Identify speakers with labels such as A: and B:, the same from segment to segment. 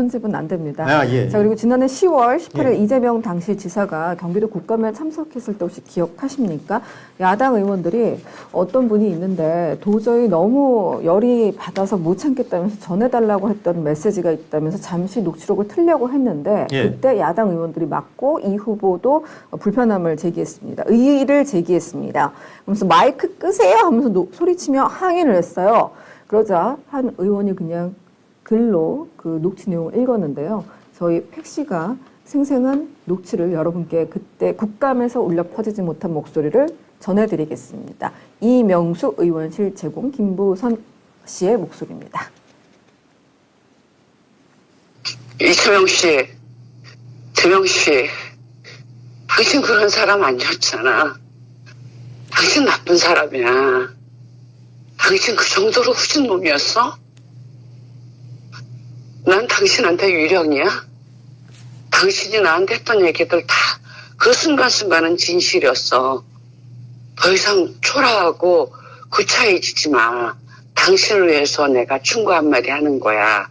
A: 편집은 안 됩니다.
B: 아, 예.
A: 자 그리고 지난해 10월 18일
B: 예.
A: 이재명 당시 지사가 경기도 국감에 참석했을 때 혹시 기억하십니까? 야당 의원들이 어떤 분이 있는데 도저히 너무 열이 받아서 못 참겠다면서 전해달라고 했던 메시지가 있다면서 잠시 녹취록을 틀려고 했는데
B: 예.
A: 그때 야당 의원들이 맞고 이 후보도 불편함을 제기했습니다. 의의를 제기했습니다. 그러면서 마이크 끄세요 하면서 노- 소리치며 항의를 했어요. 그러자 한 의원이 그냥 글로 그 녹취 내용을 읽었는데요. 저희 팩 씨가 생생한 녹취를 여러분께 그때 국감에서 울려 퍼지지 못한 목소리를 전해드리겠습니다. 이명수 의원실 제공 김부선 씨의 목소리입니다.
C: 이재명 씨, 재명 씨, 당신 그런 사람 아니었잖아. 당신 나쁜 사람이야. 당신 그 정도로 후진 놈이었어? 난 당신한테 유령이야. 당신이 나한테 했던 얘기들 다 그 순간순간은 진실이었어. 더 이상 초라하고 구차해지지 마. 당신을 위해서 내가 충고 한마디 하는 거야.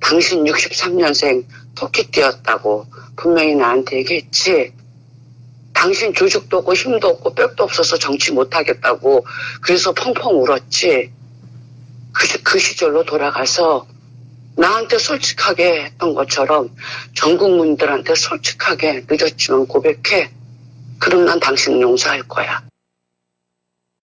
C: 당신 63년생 토끼띠였다고 분명히 나한테 얘기했지. 당신 조직도 없고 힘도 없고 뼈도 없어서 정치 못하겠다고 그래서 펑펑 울었지. 그, 그 시절로 돌아가서 나한테 솔직하게 했던 것처럼 전 국민들한테 솔직하게 늦었지만 고백해. 그럼 난 당신 용서할 거야.